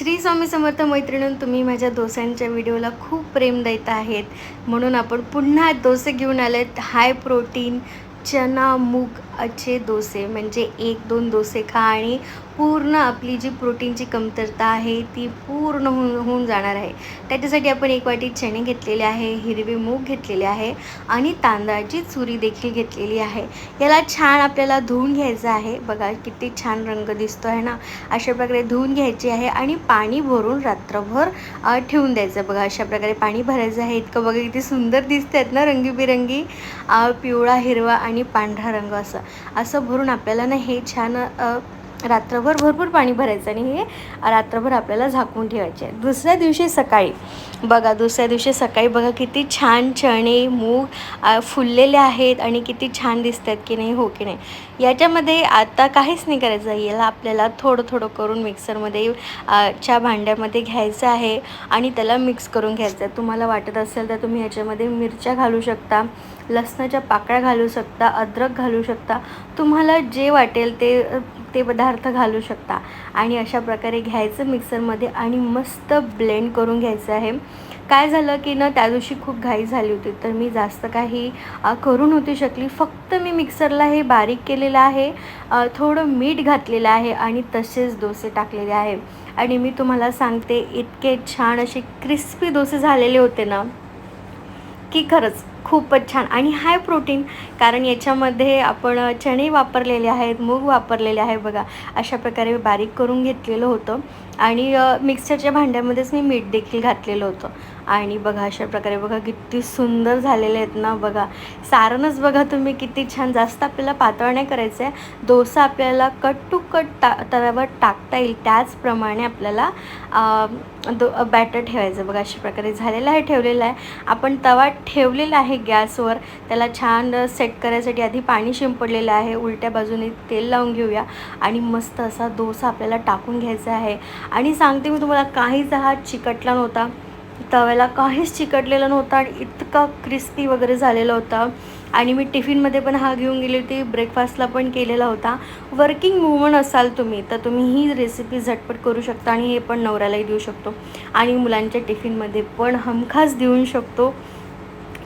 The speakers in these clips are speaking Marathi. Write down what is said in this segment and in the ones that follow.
श्री स्वामी समर्थ मैत्रिणून तुम्ही माझ्या डोस्यांच्या व्हिडिओला खूप प्रेम देत आहेत. म्हणून आपण पुन्हा डोसे घेऊन आलेत. हाय प्रोटीन चना मूग अच्छे डोसे म्हणजे एक दोन डोसे खा आणि पूर्ण आपली जी प्रोटीनची कमतरता आहे ती पूर्ण होऊन होऊन जाणार आहे. त्याच्यासाठी आपण एक वाटी चणे घेतलेले आहे हिरवे मूग घेतलेले आहे आणि तांदळाची चुरी देखील घेतलेली आहे. याला छान आपल्याला धुवून घ्यायचं आहे. बघा किती छान रंग दिसतो आहे ना? अशा प्रकारे धुवून घ्यायची आहे आणि पाणी भरून रात्रभर ठेवून द्यायचं. बघा अशा प्रकारे पाणी भरायचं आहे. इतकं बघा किती सुंदर दिसत आहेत ना रंगीबिरंगी पिवळा हिरवा आणि पांढरा रंग असं. असं भरून आपल्याला ना हे छान रात्रभर भरपूर पाणी भरायचं आणि हे रात्रभर आपल्याला झाकून ठेवायचे. आहे दुसऱ्या दिवशी सकाळी बघा दुसऱ्या दिवशी सकाळी बघा किती छान चणे मूग फुललेले आहेत आणि किती छान दिसत आहेत की नाही हो की नाही. याच्यामध्ये आता काहीच नाही करायचं. याला आपल्याला थोडं थोडं करून मिक्सरमध्ये च्या भांड्यामध्ये घ्यायचं आहे आणि त्याला मिक्स करून घ्यायचं आहे. तुम्हाला वाटत असेल तर तुम्ही याच्यामध्ये मिरच्या घालू शकता. लसणाच्या पाकळ्या घालू शकता अद्रक घालू शकता. तुम्हाला जे वाटेल ते ते पदार्थ घालू शकता. आणि अशा प्रकारे घ्यायचं मिक्सरमध्ये आणि मस्त ब्लेंड करून घ्यायचं आहे. काय झालं की ना त्या दिवशी खूप घाई झाली होती. तर मी जास्त काही करू नव्हती शकली. फक्त मी मिक्सरला हे बारीक केलेलं आहे. थोडं मीठ घातलेलं आहे आणि तसेच डोसे टाकलेले आहे. आणि मी तुम्हाला सांगते इतके छान असे क्रिस्पी डोसे झालेले होते ना. की खरंच खूपच छान. आणि हाय प्रोटीन कारण याच्यामध्ये आपण चणे वापरलेले आहेत मूग वापरलेले आहे बघा अशा प्रकारे बारीक करून घेतलेलं होतं. आणि मिक्सरच्या भांड्यामध्येच मी मीठ देखील घातलेलं होतं. आणि बघा अशा प्रकारे बघा किती सुंदर झालेले आहेत ना बघा. सारणच बघा तुम्ही किती छान. जास्त आपल्याला पातळ नाही करायचं आहे डोसा आपल्याला कट टू कट टा तव्यावर टाकता येईल. त्याचप्रमाणे आपल्याला दो बॅटर ठेवायचं. बघा अशा प्रकारे झालेलं आहे ठेवलेलं आहे. आपण तवा ठेवलेला आहे गॅसवर. त्याला छान सेट करायसाठी आधी पाणी शिंपडलेलं आहे. उलट्या बाजूने तेल लावून घेऊया. आणि मस्त असा डोसा आपल्याला टाकून घ्यायचा आहे. आणि सांगते मी तुम्हाला काहीच हा चिकटला नव्हता. तव्याला काहीच चिकटलेलं नव्हतं आणि इतका क्रिस्पी वगैरे झालेला होता. आणि मी टिफिनमध्ये पण हा घेऊन गेली होती ब्रेकफास्टला पण केलेला होता. वर्किंग वुमन असाल तुम्ही तर तुम्ही ही रेसिपी झटपट करू शकता आणि हे पण नवऱ्यालाही देऊ शकतो. आणि मुलांच्या टिफिनमध्ये पण हमखास देऊ शकतो.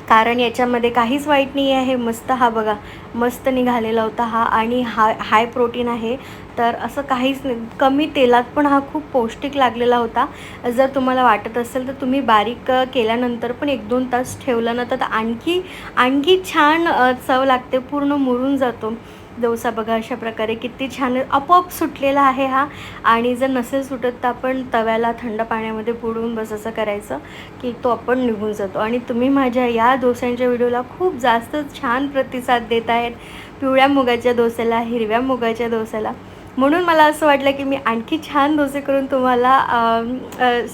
कारण याच्यामध्ये काहीच वाईट नाही आहे. मस्त हा बघा मस्त निघालेला होता हा आणि हा हाय प्रोटीन आहे. तर असं काहीच नाही. कमी तेलात पण हा खूप पौष्टिक लागलेला होता. जर तुम्हाला वाटत असेल तर तुम्ही बारीक केल्यानंतर पण एक दोन तास ठेवलं ना तर आणखी आणखी छान चव लागते. पूर्ण मुरून जातो. डोसा बघा अशा प्रकारे किती छान आपोआप सुटलेला आहे हा. आणि जर नसेल सुटत तर आपण तव्याला थंड पाण्यामध्ये बुडवून बस असं करायचं की तो आपण निघून जातो. आणि तुम्ही माझ्या या डोस्यांच्या व्हिडिओला खूप जास्त छान प्रतिसाद देत आहेत. पिवळ्या मुगाच्या डोस्याला हिरव्या मुगाच्या डोस्याला. म्हणून मला असं वाटलं की मी आणखी छान डोसे करून तुम्हाला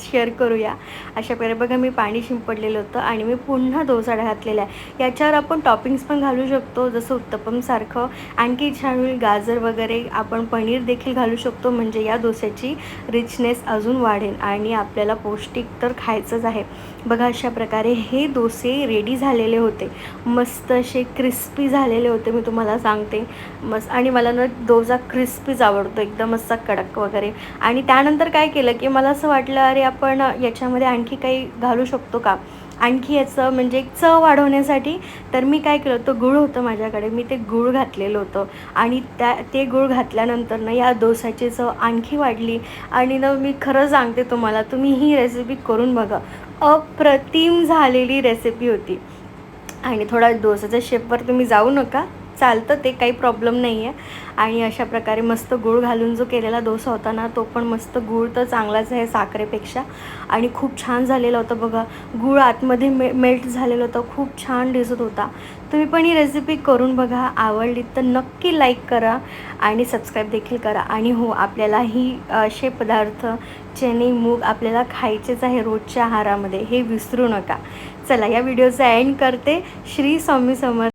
शेअर करूया. अशा प्रकारे बघा मी पाणी शिंपडलेलं होतं आणि मी पुन्हा डोसा घातलेला आहे. याच्यावर आपण टॉपिंग्स पण घालू शकतो जसं उत्तपमसारखं आणखी छान होईल गाजर वगैरे. आपण पनीर देखील घालू शकतो म्हणजे या डोस्याची रिचनेस अजून वाढेल आणि आपल्याला पौष्टिक तर खायचंच आहे. बघा अशा प्रकारे हे डोसे रेडी झालेले होते. मस्त असे क्रिस्पी झालेले होते मी तुम्हाला सांगते. मस्त आणि मला ना डोसा क्रिस्पी जा आवडतो. एकदम असा कडक वगैरे. आणि त्यानंतर काय केलं की मला असं वाटलं अरे आपण याच्यामध्ये आणखी काही घालू शकतो का? आणखी याचं म्हणजे एक चव वाढवण्यासाठी तर मी काय केलं होतं गुळ होतं माझ्याकडे. मी ते गुळ घातलेलं होतं. आणि त्या ते गुळ घातल्यानंतर ना या डोसाची चव आणखी वाढली. आणि ना मी खरं सांगते तुम्हाला तुम्ही ही रेसिपी करून बघा. अप्रतिम झालेली रेसिपी होती. आणि थोडा डोसाच्या शेपवर तुम्ही जाऊ नका. चालतं ते काही प्रॉब्लेम नाही आहे आणि अशा प्रकारे मस्त गूळ घालून जो केलेला डोसा होता ना तो पण मस्त गूळ तर चांगलाच आहे साखरेपेक्षा. आणि खूप छान झालेला होता बघा. गूळ आतमध्ये मे मेल्ट झालेलं होतं खूप छान दिसत होता. तुम्ही पण ही रेसिपी करून बघा आवडली तर नक्की लाईक करा आणि सबस्क्राईब देखील करा. आणि हो आपल्याला ही असे पदार्थ चणे मूग आपल्याला खायचेच आहे रोजच्या आहारामध्ये हे विसरू नका. चला या व्हिडिओचा एंड करते. श्री स्वामी समर्थ